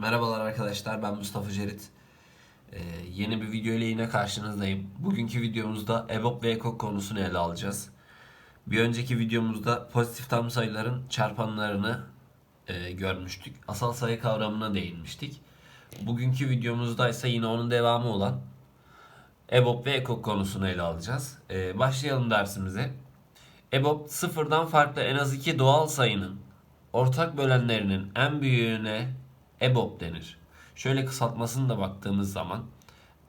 Merhabalar arkadaşlar ben Mustafa Cerit. Ee, yeni bir video ile yine karşınızdayım. Bugünkü videomuzda EBOB ve EKOK konusunu ele alacağız. Bir önceki videomuzda pozitif tam sayıların çarpanlarını e, görmüştük. Asal sayı kavramına değinmiştik. Bugünkü videomuzda ise yine onun devamı olan EBOB ve EKOK konusunu ele alacağız. Ee, başlayalım dersimize. EBOB sıfırdan farklı en az iki doğal sayının ortak bölenlerinin en büyüğüne EBOB denir. Şöyle kısaltmasına da baktığımız zaman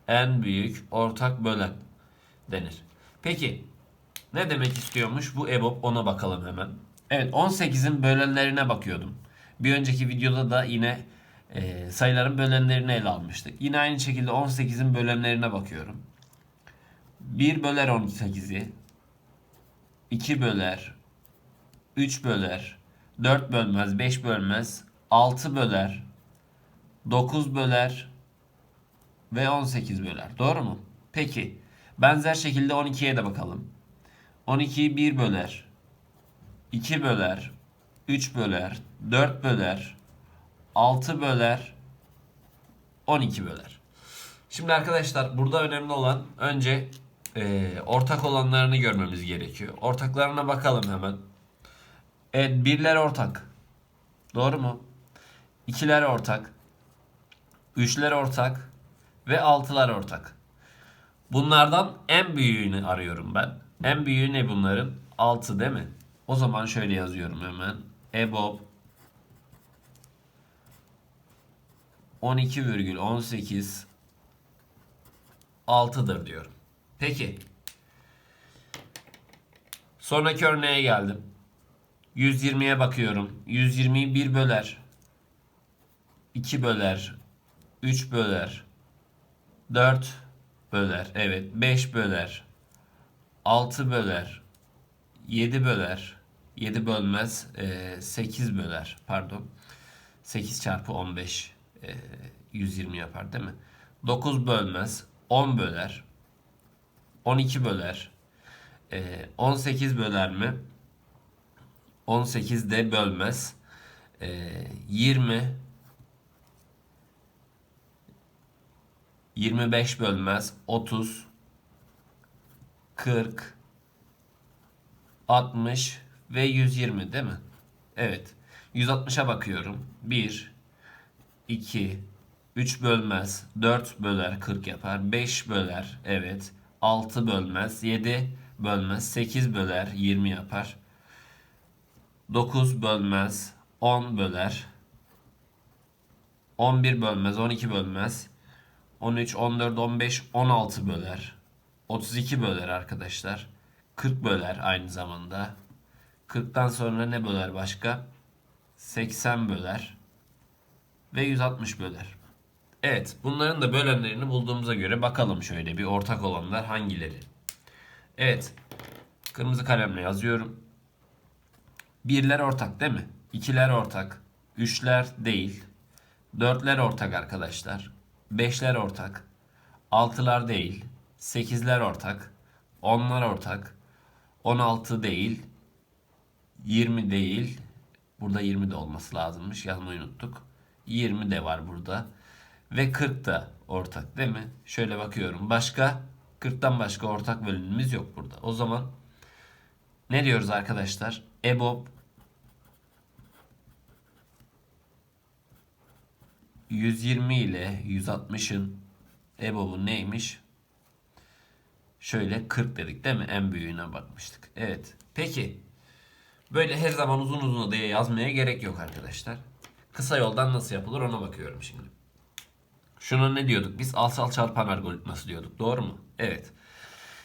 en büyük ortak bölen denir. Peki ne demek istiyormuş bu EBOB ona bakalım hemen. Evet 18'in bölenlerine bakıyordum. Bir önceki videoda da yine e, sayıların bölenlerini ele almıştık. Yine aynı şekilde 18'in bölenlerine bakıyorum. 1 böler 18'i 2 böler 3 böler 4 bölmez 5 bölmez 6 böler 9 böler ve 18 böler. Doğru mu? Peki. Benzer şekilde 12'ye de bakalım. 12'yi 1 böler. 2 böler. 3 böler. 4 böler. 6 böler. 12 böler. Şimdi arkadaşlar burada önemli olan önce e, ortak olanlarını görmemiz gerekiyor. Ortaklarına bakalım hemen. Evet birler ortak. Doğru mu? İkiler ortak. Üçler ortak. Ve altılar ortak. Bunlardan en büyüğünü arıyorum ben. En büyüğü ne bunların? 6 değil mi? O zaman şöyle yazıyorum hemen. EBOB 12,18 6'dır diyorum. Peki. Sonraki örneğe geldim. 120'ye bakıyorum. 120'yi 1 böler. 2 böler. 3 böler. 4 böler. Evet. 5 böler. 6 böler. 7 böler. 7 bölmez. 8 böler. Pardon. 8 çarpı 15 e, 120 yapar değil mi? 9 bölmez. 10 böler. 12 böler. E, 18 böler mi? 18 de bölmez. E, 20 25 bölmez. 30 40 60 ve 120 değil mi? Evet. 160'a bakıyorum. 1 2 3 bölmez. 4 böler 40 yapar. 5 böler. Evet. 6 bölmez. 7 bölmez. 8 böler 20 yapar. 9 bölmez. 10 böler. 11 bölmez. 12 bölmez. 13, 14, 15, 16 böler. 32 böler arkadaşlar. 40 böler aynı zamanda. 40'tan sonra ne böler başka? 80 böler. Ve 160 böler. Evet bunların da bölenlerini bulduğumuza göre bakalım şöyle bir ortak olanlar hangileri. Evet. Kırmızı kalemle yazıyorum. Birler ortak değil mi? İkiler ortak. Üçler değil. Dörtler ortak arkadaşlar. Beşler ortak. Altılar değil. Sekizler ortak. Onlar ortak. On altı değil. Yirmi değil. Burada 20 de olması lazımmış. Yazmayı unuttuk. 20 de var burada. Ve 40 da ortak değil mi? Şöyle bakıyorum. Başka 40'tan başka ortak bölümümüz yok burada. O zaman ne diyoruz arkadaşlar? EBOB 120 ile 160'ın EBOB'u neymiş? Şöyle 40 dedik değil mi? En büyüğüne bakmıştık. Evet. Peki. Böyle her zaman uzun uzun diye yazmaya gerek yok arkadaşlar. Kısa yoldan nasıl yapılır ona bakıyorum şimdi. Şuna ne diyorduk biz? Alsal çarpan algoritması diyorduk. Doğru mu? Evet.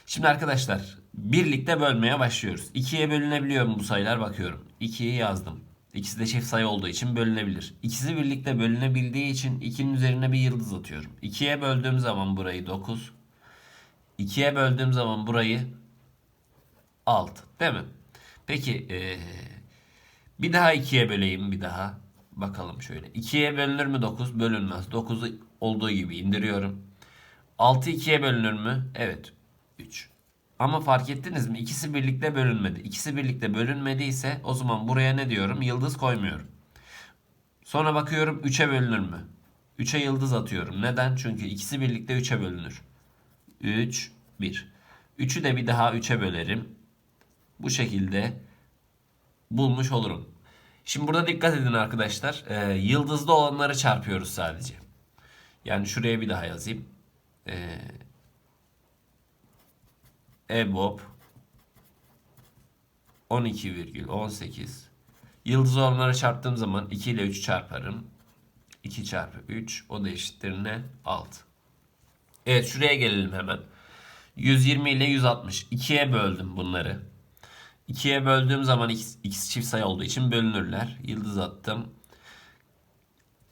Şimdi arkadaşlar birlikte bölmeye başlıyoruz. 2'ye bölünebiliyor mu bu sayılar bakıyorum. 2'yi yazdım. İkisi de çift sayı olduğu için bölünebilir. İkisi birlikte bölünebildiği için 2'nin üzerine bir yıldız atıyorum. 2'ye böldüğüm zaman burayı 9. 2'ye böldüğüm zaman burayı 6. Değil mi? Peki ee, bir daha 2'ye böleyim bir daha. Bakalım şöyle. 2'ye bölünür mü 9? Bölünmez. 9'u olduğu gibi indiriyorum. 6 2'ye bölünür mü? Evet. 3. Ama fark ettiniz mi? İkisi birlikte bölünmedi. İkisi birlikte bölünmediyse o zaman buraya ne diyorum? Yıldız koymuyorum. Sonra bakıyorum 3'e bölünür mü? 3'e yıldız atıyorum. Neden? Çünkü ikisi birlikte 3'e bölünür. 3, 1. 3'ü de bir daha 3'e bölerim. Bu şekilde bulmuş olurum. Şimdi burada dikkat edin arkadaşlar. Ee, yıldızlı olanları çarpıyoruz sadece. Yani şuraya bir daha yazayım. Ee, EBOB 12,18 Yıldız olanları çarptığım zaman 2 ile 3 çarparım. 2 çarpı 3 o da eşittir ne? 6. Evet şuraya gelelim hemen. 120 ile 160. 2'ye böldüm bunları. 2'ye böldüğüm zaman x çift sayı olduğu için bölünürler. Yıldız attım.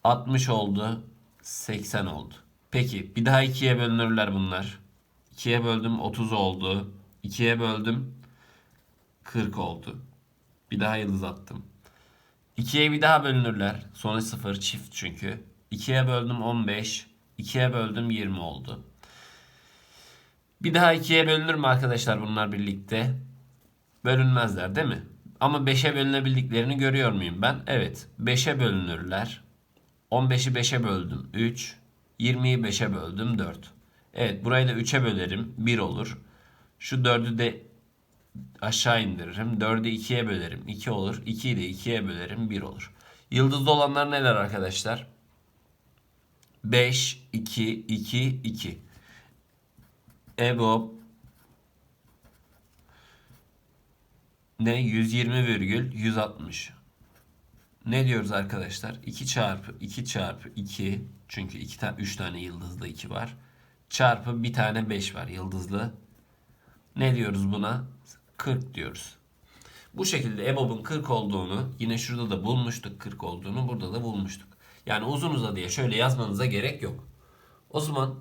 60 oldu. 80 oldu. Peki bir daha 2'ye bölünürler bunlar. 2'ye böldüm 30 oldu. 2'ye böldüm 40 oldu. Bir daha yıldız attım. 2'ye bir daha bölünürler. Sonu 0 çift çünkü. 2'ye böldüm 15. 2'ye böldüm 20 oldu. Bir daha 2'ye bölünür mü arkadaşlar bunlar birlikte? Bölünmezler değil mi? Ama 5'e bölünebildiklerini görüyor muyum ben? Evet. 5'e bölünürler. 15'i 5'e böldüm 3. 20'yi 5'e böldüm 4. Evet burayı da 3'e bölerim 1 olur. Şu 4'ü de aşağı indiririm. 4'ü 2'ye bölerim 2 olur. 2'yi de 2'ye bölerim 1 olur. Yıldızlı olanlar neler arkadaşlar? 5, 2, 2, 2. EBOB ne? 120 virgül 160. Ne diyoruz arkadaşlar? 2 çarpı 2 çarpı 2 çünkü 2 tane 3 tane yıldızlı 2 var. Çarpı bir tane 5 var yıldızlı. Ne diyoruz buna? 40 diyoruz. Bu şekilde EBOB'un 40 olduğunu yine şurada da bulmuştuk 40 olduğunu burada da bulmuştuk. Yani uzun uzadıya şöyle yazmanıza gerek yok. O zaman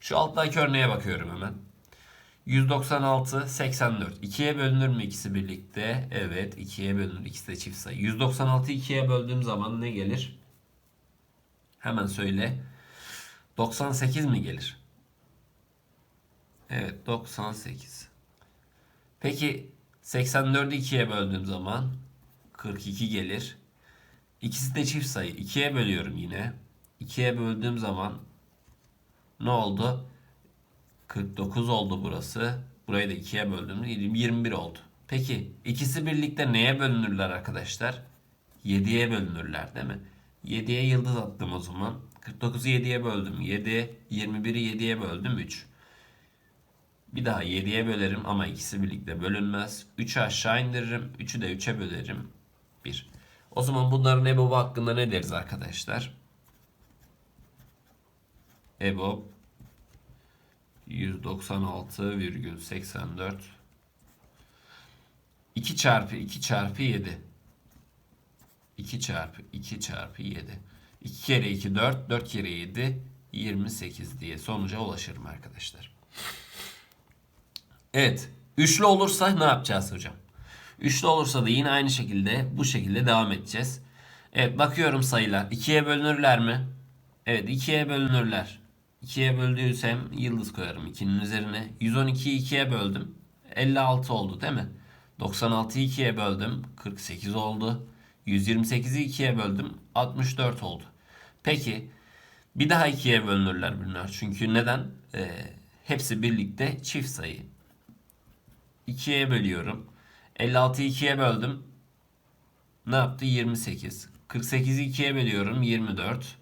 şu alttaki örneğe bakıyorum hemen. 196, 84. 2'ye bölünür mü ikisi birlikte? Evet 2'ye bölünür. İkisi de çift sayı. 196 2'ye böldüğüm zaman ne gelir? Hemen söyle. 98 mi gelir? Evet 98. Peki 84'ü 2'ye böldüğüm zaman 42 gelir. İkisi de çift sayı. 2'ye bölüyorum yine. 2'ye böldüğüm zaman ne oldu? 49 oldu burası. Burayı da 2'ye böldüm. 21 oldu. Peki ikisi birlikte neye bölünürler arkadaşlar? 7'ye bölünürler değil mi? 7'ye yıldız attım o zaman. 49'u 7'ye böldüm. 7, 21'i 7'ye böldüm 3. Bir daha 7'ye bölerim ama ikisi birlikte bölünmez. 3'ü aşağı indiririm. 3'ü de 3'e bölerim. 1. O zaman bunların EBOB hakkında ne deriz arkadaşlar? EBOB 196,84 2 çarpı 2 çarpı 7 2 çarpı 2 çarpı 7 2 kere 2 4 4 kere 7 28 diye sonuca ulaşırım arkadaşlar. Evet. Üçlü olursa ne yapacağız hocam? Üçlü olursa da yine aynı şekilde bu şekilde devam edeceğiz. Evet bakıyorum sayılar. 2'ye bölünürler mi? Evet 2'ye bölünürler. 2'ye böldüysem yıldız koyarım 2'nin üzerine. 112'yi 2'ye böldüm. 56 oldu değil mi? 96'yı 2'ye böldüm. 48 oldu. 128'i 2'ye böldüm. 64 oldu. Peki bir daha 2'ye bölünürler bunlar. Çünkü neden? Ee, hepsi birlikte çift sayı. 2'ye bölüyorum. 56'yı 2'ye böldüm. Ne yaptı? 28. 48'i 2'ye bölüyorum. 24.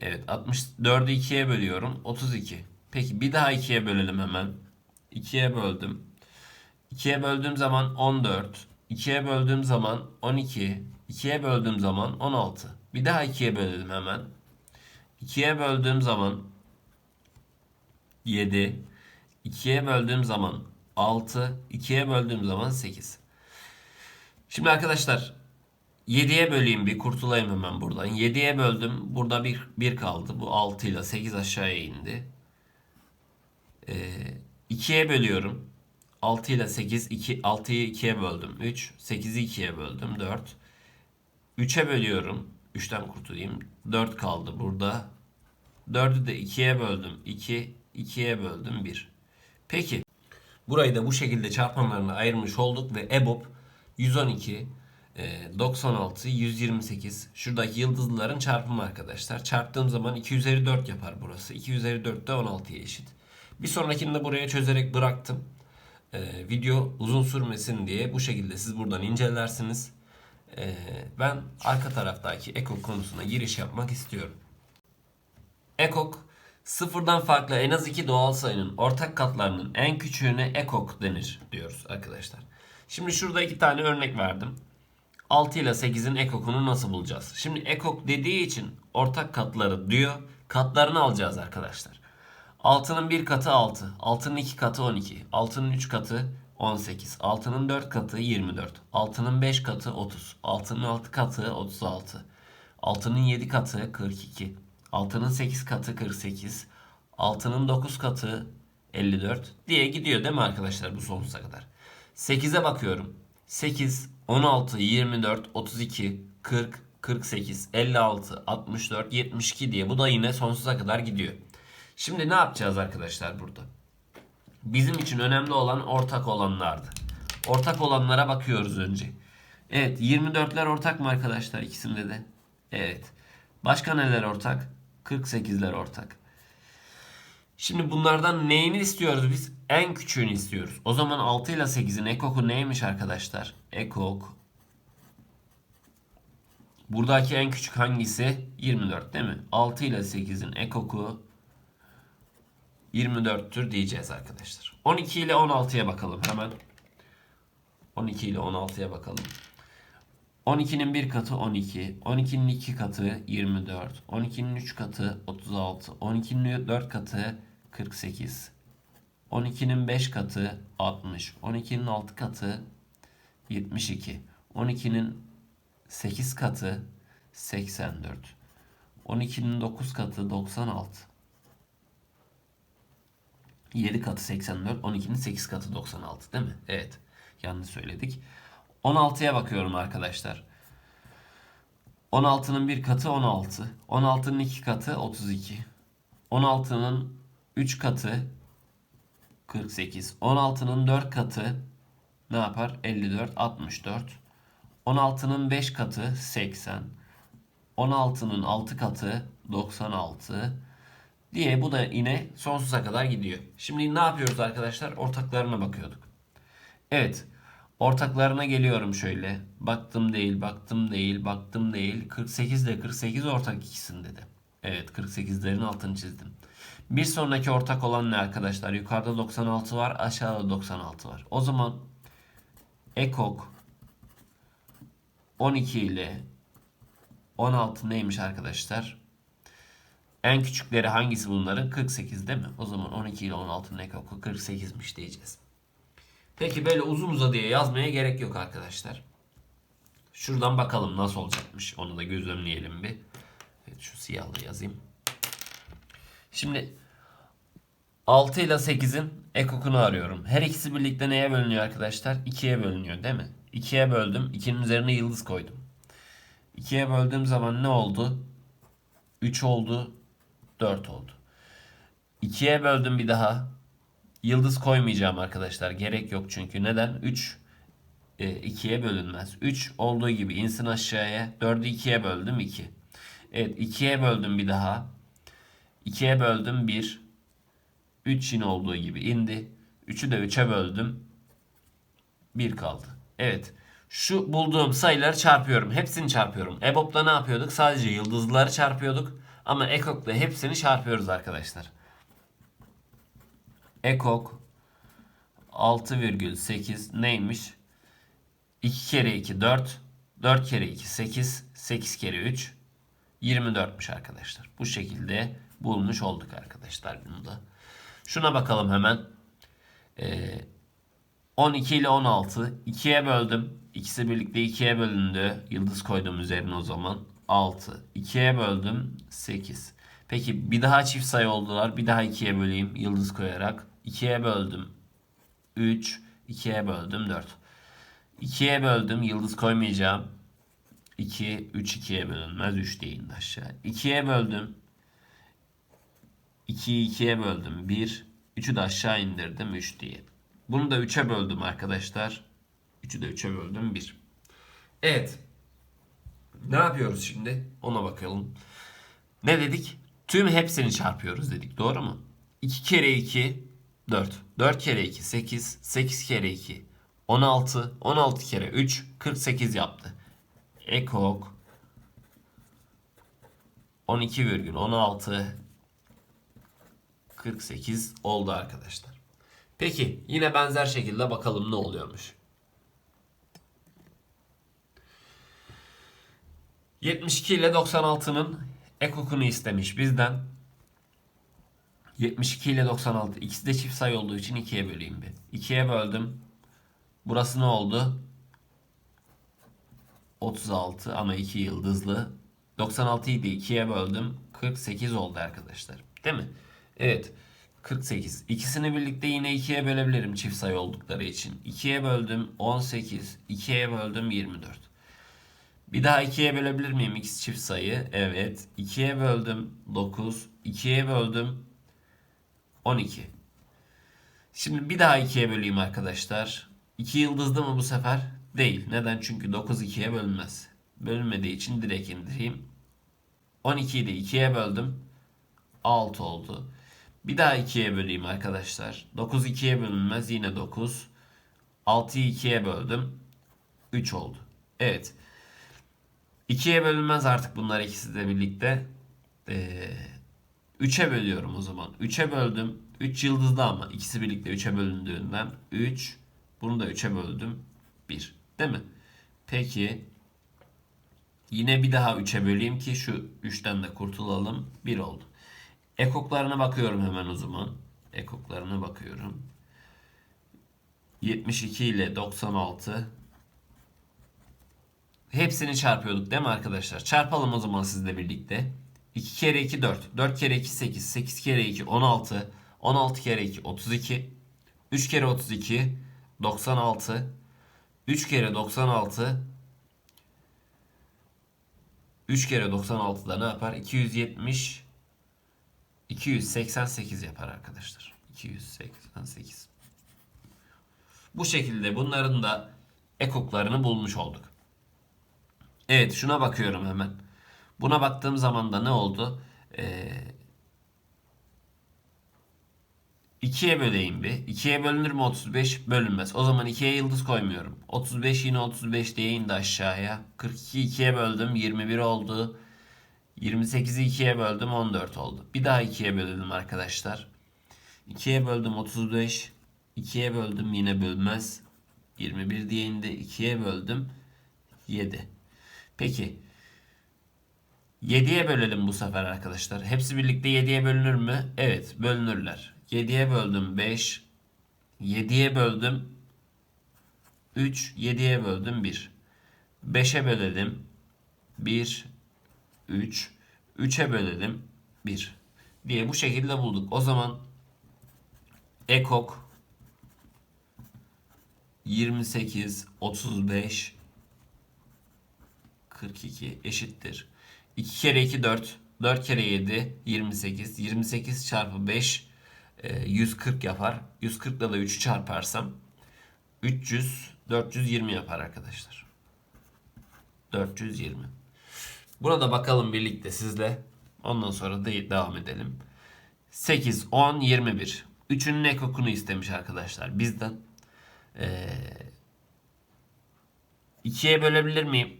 Evet 64'ü 2'ye bölüyorum. 32. Peki bir daha 2'ye bölelim hemen. 2'ye böldüm. 2'ye böldüğüm zaman 14. 2'ye böldüğüm zaman 12. 2'ye böldüğüm zaman 16. Bir daha 2'ye bölelim hemen. 2'ye böldüğüm zaman 7. 2'ye böldüğüm zaman 6. 2'ye böldüğüm zaman 8. Şimdi arkadaşlar 7'ye böleyim bir kurtulayım hemen buradan. 7'ye böldüm. Burada bir, bir kaldı. Bu 6 ile 8 aşağıya indi. Ee, 2'ye bölüyorum. 6 ile 8. 2, 6'yı 2'ye böldüm. 3. 8'i 2'ye böldüm. 4. 3'e bölüyorum. 3'ten kurtulayım. 4 kaldı burada. 4'ü de 2'ye böldüm. 2. 2'ye böldüm 1. Peki. Burayı da bu şekilde çarpanlarına ayırmış olduk ve EBOB 112 Ee, 96, 128. Şuradaki yıldızların çarpımı arkadaşlar. Çarptığım zaman 2 üzeri 4 yapar burası. 2 üzeri 4 de 16'ya eşit. Bir sonrakini de buraya çözerek bıraktım. Ee, video uzun sürmesin diye bu şekilde siz buradan incelersiniz. Ee, ben arka taraftaki ekok konusuna giriş yapmak istiyorum. Ekok sıfırdan farklı en az iki doğal sayının ortak katlarının en küçüğüne ekok denir diyoruz arkadaşlar. Şimdi şurada iki tane örnek verdim. 6 ile 8'in ekokunu nasıl bulacağız? Şimdi ekok dediği için ortak katları diyor. Katlarını alacağız arkadaşlar. 6'nın 1 katı 6. 6'nın 2 katı 12. 6'nın 3 katı 18. 6'nın 4 katı 24. 6'nın 5 katı 30. 6'nın 6 katı 36. 6'nın 7 katı 42. 6'nın 8 katı 48. 6'nın 9 katı 54 diye gidiyor değil mi arkadaşlar bu sonsuza kadar. 8'e bakıyorum. 8, 16, 24, 32, 40, 48, 56, 64, 72 diye bu da yine sonsuza kadar gidiyor. Şimdi ne yapacağız arkadaşlar burada? Bizim için önemli olan ortak olanlardı. Ortak olanlara bakıyoruz önce. Evet 24'ler ortak mı arkadaşlar ikisinde de? Evet. Başka neler ortak? 48'ler ortak. Şimdi bunlardan neyini istiyoruz biz? En küçüğünü istiyoruz. O zaman 6 ile 8'in ekoku neymiş arkadaşlar? Ekok. Buradaki en küçük hangisi? 24 değil mi? 6 ile 8'in ekoku 24'tür diyeceğiz arkadaşlar. 12 ile 16'ya bakalım hemen. 12 ile 16'ya bakalım. 12'nin 1 katı 12, 12'nin 2 katı 24, 12'nin 3 katı 36, 12'nin 4 katı 48, 12'nin 5 katı 60, 12'nin 6 katı 72, 12'nin 8 katı 84, 12'nin 9 katı 96, 7 katı 84, 12'nin 8 katı 96 değil mi? Evet. Yanlış söyledik. 16'ya bakıyorum arkadaşlar. 16'nın bir katı 16. 16'nın iki katı 32. 16'nın 3 katı 48. 16'nın 4 katı ne yapar? 54, 64. 16'nın 5 katı 80. 16'nın 6 katı 96 diye bu da yine sonsuza kadar gidiyor. Şimdi ne yapıyoruz arkadaşlar? Ortaklarına bakıyorduk. Evet. Ortaklarına geliyorum şöyle. Baktım değil, baktım değil, baktım değil. 48 ile 48 ortak ikisinde de. Evet 48'lerin altını çizdim. Bir sonraki ortak olan ne arkadaşlar? Yukarıda 96 var, aşağıda 96 var. O zaman ekok 12 ile 16 neymiş arkadaşlar? En küçükleri hangisi bunların? 48 değil mi? O zaman 12 ile 16'nın ekoku 48'miş diyeceğiz. Peki böyle uzun uzadıya yazmaya gerek yok arkadaşlar. Şuradan bakalım nasıl olacakmış. Onu da gözlemleyelim bir. Evet, şu siyahla yazayım. Şimdi 6 ile 8'in ekokunu arıyorum. Her ikisi birlikte neye bölünüyor arkadaşlar? 2'ye bölünüyor değil mi? 2'ye böldüm. 2'nin üzerine yıldız koydum. 2'ye böldüğüm zaman ne oldu? 3 oldu. 4 oldu. 2'ye böldüm bir daha. Yıldız koymayacağım arkadaşlar. Gerek yok çünkü. Neden? 3 2'ye bölünmez. 3 olduğu gibi insin aşağıya. 4'ü 2'ye böldüm 2. Evet 2'ye böldüm bir daha. 2'ye böldüm 1. 3 yine olduğu gibi indi. 3'ü de 3'e böldüm. 1 kaldı. Evet. Şu bulduğum sayıları çarpıyorum. Hepsini çarpıyorum. EBOB'da ne yapıyorduk? Sadece yıldızları çarpıyorduk. Ama EKOK'ta hepsini çarpıyoruz arkadaşlar. Ekok 6,8 neymiş? 2 kere 2 4. 4 kere 2 8. 8 kere 3 24'müş arkadaşlar. Bu şekilde bulmuş olduk arkadaşlar bunu da. Şuna bakalım hemen. Ee, 12 ile 16 2'ye böldüm. İkisi birlikte 2'ye bölündü. Yıldız koydum üzerine o zaman. 6. 2'ye böldüm 8. Peki bir daha çift sayı oldular. Bir daha 2'ye böleyim yıldız koyarak. 2'ye böldüm 3. 2'ye böldüm 4. 2'ye böldüm yıldız koymayacağım. 2, 3 2'ye bölünmez. 3 diye indi aşağı. 2'ye böldüm. 2'yi 2'ye böldüm. 1. 3'ü de aşağı indirdim 3 diye. Bunu da 3'e böldüm arkadaşlar. 3'ü de 3'e böldüm 1. Evet. Ne yapıyoruz şimdi? Ona bakalım. Ne dedik? Tüm hepsini çarpıyoruz dedik. Doğru mu? 2 kere 2 4. 4 kere 2 8. 8 kere 2 16. 16 kere 3 48 yaptı. Ekok 12,16 48 oldu arkadaşlar. Peki yine benzer şekilde bakalım ne oluyormuş. 72 ile 96'nın ekokunu istemiş bizden. 72 ile 96 ikisi de çift sayı olduğu için 2'ye böleyim bir. 2'ye böldüm. Burası ne oldu? 36 ama 2 yıldızlı. 96'yı da 2'ye böldüm. 48 oldu arkadaşlar. Değil mi? Evet. 48. İkisini birlikte yine 2'ye bölebilirim çift sayı oldukları için. 2'ye böldüm 18. 2'ye böldüm 24. Bir daha 2'ye bölebilir miyim? X çift sayı. Evet. 2'ye böldüm 9. 2'ye böldüm 12. Şimdi bir daha 2'ye böleyim arkadaşlar. 2 yıldızlı mı bu sefer? Değil. Neden? Çünkü 9 2'ye bölünmez. Bölünmediği için direkt indireyim. 12'yi de 2'ye böldüm. 6 oldu. Bir daha 2'ye böleyim arkadaşlar. 9 2'ye bölünmez. Yine 9. 6'yı 2'ye böldüm. 3 oldu. Evet. 2'ye bölünmez artık bunlar ikisi de birlikte. Ee, 3'e bölüyorum o zaman. 3'e böldüm. 3 yıldızlı ama ikisi birlikte 3'e bölündüğünden 3. Bunu da 3'e böldüm. 1. Değil mi? Peki. Yine bir daha 3'e böleyim ki şu 3'ten de kurtulalım. 1 oldu. Ekoklarına bakıyorum hemen o zaman. Ekoklarına bakıyorum. 72 ile 96 Hepsini çarpıyorduk değil mi arkadaşlar? Çarpalım o zaman sizle birlikte. 2 kere 2 4. 4 kere 2 8. 8 kere 2 16. 16 kere 2 32. 3 kere 32 96. 3 kere 96 3 kere 96 da ne yapar? 270 288 yapar arkadaşlar. 288. Bu şekilde bunların da ekoklarını bulmuş olduk. Evet şuna bakıyorum hemen. Buna baktığım zaman da ne oldu? Ee, 2'ye böleyim bir. 2'ye bölünür mü 35? Bölünmez. O zaman 2'ye yıldız koymuyorum. 35 yine 35 diye indi aşağıya. 42 2'ye böldüm 21 oldu. 28'i 2'ye böldüm 14 oldu. Bir daha 2'ye bölelim arkadaşlar. 2'ye böldüm 35. 2'ye böldüm yine bölmez. 21 diye indi. 2'ye böldüm 7. Peki 7'ye bölelim bu sefer arkadaşlar. Hepsi birlikte 7'ye bölünür mü? Evet bölünürler. 7'ye böldüm 5. 7'ye böldüm 3. 7'ye böldüm 1. 5'e bölelim 1. 3. 3'e bölelim 1. Diye bu şekilde bulduk. O zaman ekok 28, 35, 42 eşittir. 2 kere 2 4. 4 kere 7 28. 28 çarpı 5 140 yapar. 140 ile de 3'ü çarparsam 300 420 yapar arkadaşlar. 420. Burada bakalım birlikte sizle. Ondan sonra da devam edelim. 8, 10, 21. Üçünün ekokunu istemiş arkadaşlar bizden. Ee, 2'ye bölebilir miyim?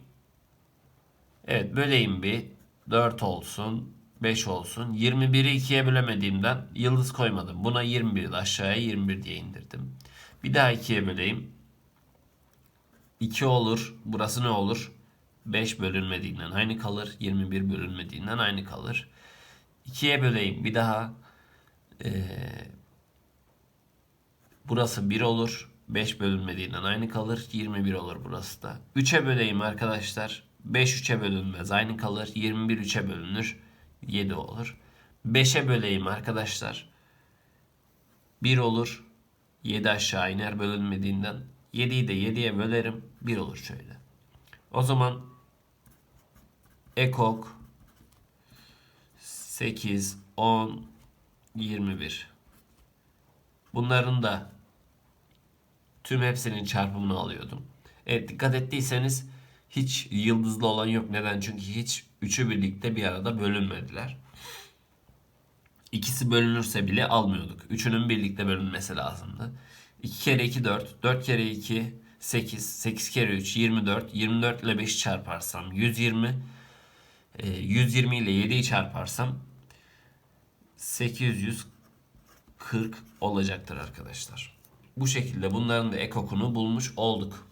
Evet böleyim bir. 4 olsun. 5 olsun. 21'i 2'ye bölemediğimden yıldız koymadım. Buna 21 aşağıya 21 diye indirdim. Bir daha 2'ye böleyim. 2 olur. Burası ne olur? 5 bölünmediğinden aynı kalır. 21 bölünmediğinden aynı kalır. 2'ye böleyim. Bir daha ee, burası 1 olur. 5 bölünmediğinden aynı kalır. 21 olur burası da. 3'e böleyim arkadaşlar. 5 3'e bölünmez. Aynı kalır. 21 3'e bölünür. 7 olur. 5'e böleyim arkadaşlar. 1 olur. 7 aşağı iner bölünmediğinden. 7'yi de 7'ye bölerim. 1 olur şöyle. O zaman ekok 8, 10, 21. Bunların da tüm hepsinin çarpımını alıyordum. Evet dikkat ettiyseniz Hiç yıldızlı olan yok. Neden? Çünkü hiç üçü birlikte bir arada bölünmediler. İkisi bölünürse bile almıyorduk. Üçünün birlikte bölünmesi lazımdı. 2 kere 2 4, 4 kere 2 8, 8 kere 3 24, 24 ile 5'i çarparsam 120, e, 120 ile 7'yi çarparsam 840 olacaktır arkadaşlar. Bu şekilde bunların da ekokunu bulmuş olduk.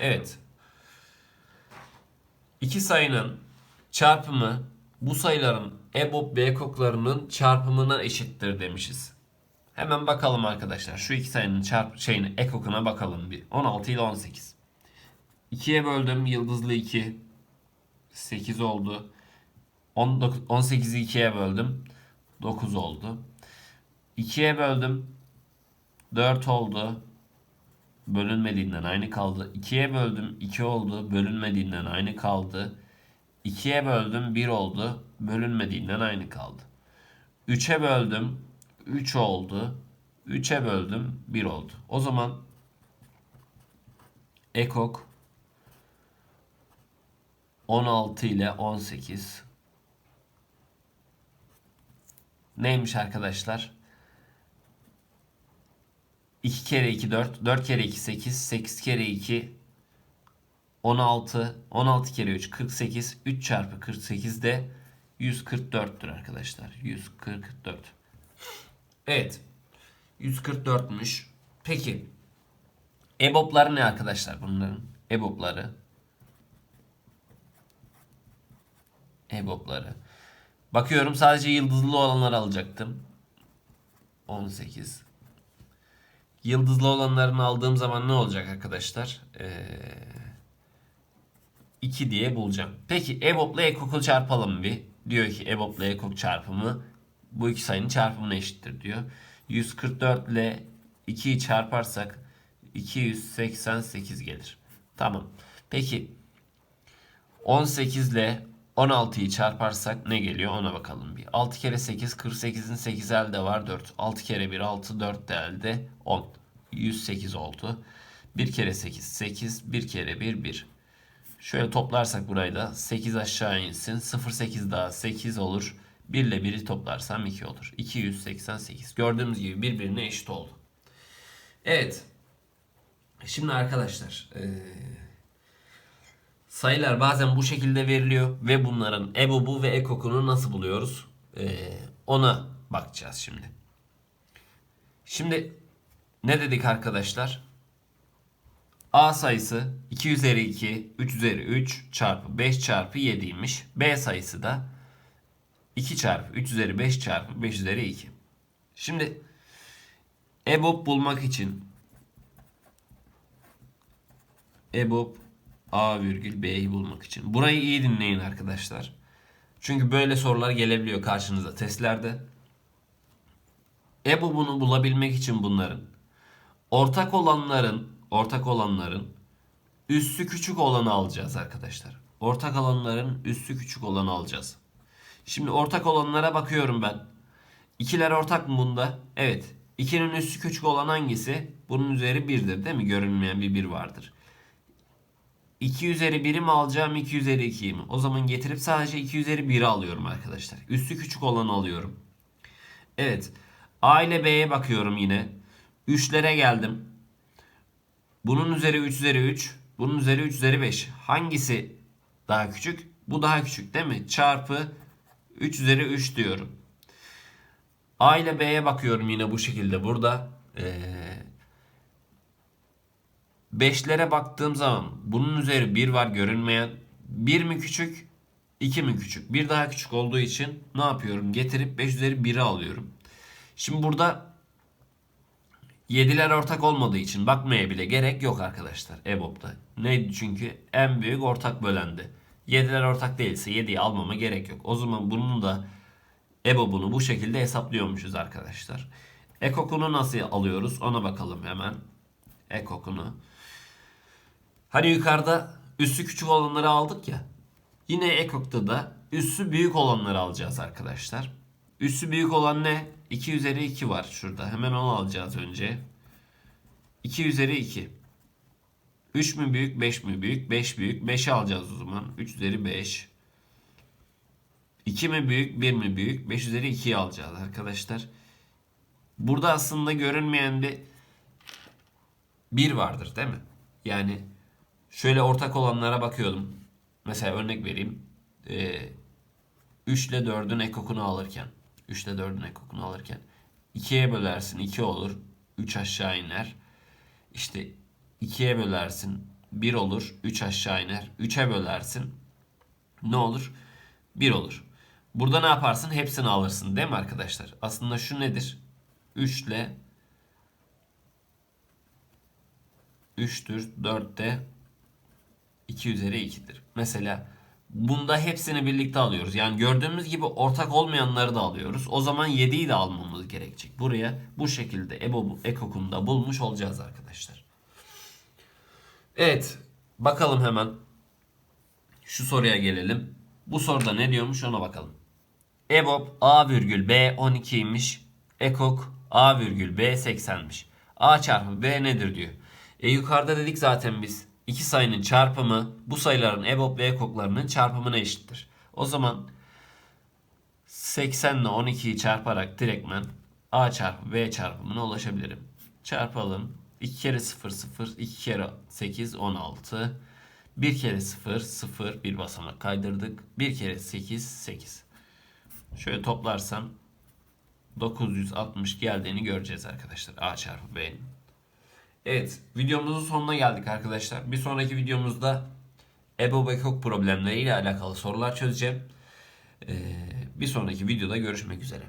Evet. İki sayının çarpımı bu sayıların EBOB ve ekoklarının çarpımına eşittir demişiz. Hemen bakalım arkadaşlar. Şu iki sayının çarp şeyine ekokuna bakalım bir. 16 ile 18. 2'ye böldüm. Yıldızlı 2. 8 oldu. 19, 18'i 2'ye böldüm. 9 oldu. 2'ye böldüm. 4 oldu. Bölünmediğinden aynı kaldı. 2'ye böldüm. 2 oldu. Bölünmediğinden aynı kaldı. 2'ye böldüm. 1 oldu. Bölünmediğinden aynı kaldı. 3'e böldüm. 3 oldu. 3'e böldüm 1 oldu. O zaman ekok 16 ile 18 neymiş arkadaşlar? 2 kere 2 4, 4 kere 2 8, 8 kere 2 16, 16 kere 3 48, 3 çarpı 48 de 144'tür arkadaşlar. 144. Evet. 144'müş. Peki. EBOB'ları ne arkadaşlar bunların? EBOB'ları. EBOB'ları. Bakıyorum sadece yıldızlı olanları alacaktım. 18. Yıldızlı olanlarını aldığım zaman ne olacak arkadaşlar? Ee, 2 diye bulacağım. Peki EBOB'la EKOK'u çarpalım bir. Diyor ki EBOB'la EKOK çarpımı bu iki sayının çarpımına eşittir diyor. 144 ile 2'yi çarparsak 288 gelir. Tamam. Peki 18 ile 16'yı çarparsak ne geliyor ona bakalım bir. 6 kere 8 48'in 8 elde var 4. 6 kere 1 6 4 de elde 10. 108 oldu. 1 kere 8 8 1 kere 1 1. Şöyle toplarsak burayı da 8 aşağı insin. 0 8 daha 8 olur. 1 ile 1'i toplarsam 2 olur. 288. Gördüğümüz gibi birbirine eşit oldu. Evet. Şimdi arkadaşlar ee, sayılar bazen bu şekilde veriliyor ve bunların EBOB'u ve EKOK'unu nasıl buluyoruz? Ee, ona bakacağız şimdi. Şimdi ne dedik arkadaşlar? A sayısı 2 üzeri 2, 3 üzeri 3 çarpı 5 çarpı 7'ymiş. B sayısı da 2 çarpı 3 üzeri 5 çarpı 5 üzeri 2. Şimdi EBOB bulmak için EBOB A virgül B'yi bulmak için. Burayı iyi dinleyin arkadaşlar. Çünkü böyle sorular gelebiliyor karşınıza testlerde. EBOB'unu bulabilmek için bunların ortak olanların ortak olanların üssü küçük olanı alacağız arkadaşlar. Ortak olanların üssü küçük olanı alacağız. Şimdi ortak olanlara bakıyorum ben. İkiler ortak mı bunda? Evet. 2'nin üssü küçük olan hangisi? Bunun üzeri 1'dir değil mi? Görünmeyen bir 1 vardır. 2 üzeri 1'i mi alacağım 2 üzeri 2'yi mi? O zaman getirip sadece 2 üzeri 1'i alıyorum arkadaşlar. Üssü küçük olanı alıyorum. Evet. A ile B'ye bakıyorum yine. 3'lere geldim. Bunun üzeri 3 üzeri 3. Bunun üzeri 3 üzeri 5. Hangisi daha küçük? Bu daha küçük değil mi? Çarpı 3 üzeri 3 diyorum. A ile B'ye bakıyorum yine bu şekilde burada. Ee, 5'lere baktığım zaman bunun üzeri 1 var görünmeyen. 1 mi küçük? 2 mi küçük? 1 daha küçük olduğu için ne yapıyorum? Getirip 5 üzeri 1'i alıyorum. Şimdi burada 7'ler ortak olmadığı için bakmaya bile gerek yok arkadaşlar EBOB'da. Neydi çünkü en büyük ortak bölendi. 7'ler ortak değilse 7'yi almama gerek yok. O zaman bunun da EBOB'unu bu şekilde hesaplıyormuşuz arkadaşlar. Ekokunu nasıl alıyoruz ona bakalım hemen. Ekokunu. Hani yukarıda üssü küçük olanları aldık ya. Yine ekokta da üssü büyük olanları alacağız arkadaşlar. Üssü büyük olan ne? 2 üzeri 2 var şurada. Hemen onu alacağız önce. 2 üzeri 2. 3 mü büyük 5 mi büyük? 5 büyük. 5'i alacağız o zaman. 3 üzeri 5. 2 mi büyük 1 mi büyük? 5 üzeri 2'yi alacağız arkadaşlar. Burada aslında görünmeyen bir 1 vardır değil mi? Yani şöyle ortak olanlara bakıyordum. Mesela örnek vereyim. Ee, 3 ile 4'ün ekokunu alırken 3 ile 4'ün ekokunu alırken 2'ye bölersin 2 olur. 3 aşağı iner. İşte 2'ye bölersin 1 olur. 3 aşağı iner. 3'e bölersin ne olur? 1 olur. Burada ne yaparsın? Hepsini alırsın değil mi arkadaşlar? Aslında şu nedir? 3 ile 3'tür. 4 de 2 üzeri 2'dir. Mesela bunda hepsini birlikte alıyoruz. Yani gördüğümüz gibi ortak olmayanları da alıyoruz. O zaman 7'yi de almamız gerekecek. Buraya bu şekilde EBO ekokunu da bulmuş olacağız arkadaşlar. Evet. Bakalım hemen. Şu soruya gelelim. Bu soruda ne diyormuş ona bakalım. EBOB A virgül B 12'ymiş. Ekok A virgül B 80'miş. A çarpı B nedir diyor. E yukarıda dedik zaten biz. İki sayının çarpımı bu sayıların EBOB ve ekoklarının çarpımına eşittir. O zaman 80 ile 12'yi çarparak direktmen A çarpı B çarpımına ulaşabilirim. Çarpalım. 2 kere 0 0, 2 kere 8 16. 1 kere 0 0 bir basamak kaydırdık. 1 kere 8 8. Şöyle toplarsam 960 geldiğini göreceğiz arkadaşlar. A çarpı B'nin. Evet videomuzun sonuna geldik arkadaşlar. Bir sonraki videomuzda EBO ve KOK problemleriyle alakalı sorular çözeceğim. Ee, bir sonraki videoda görüşmek üzere.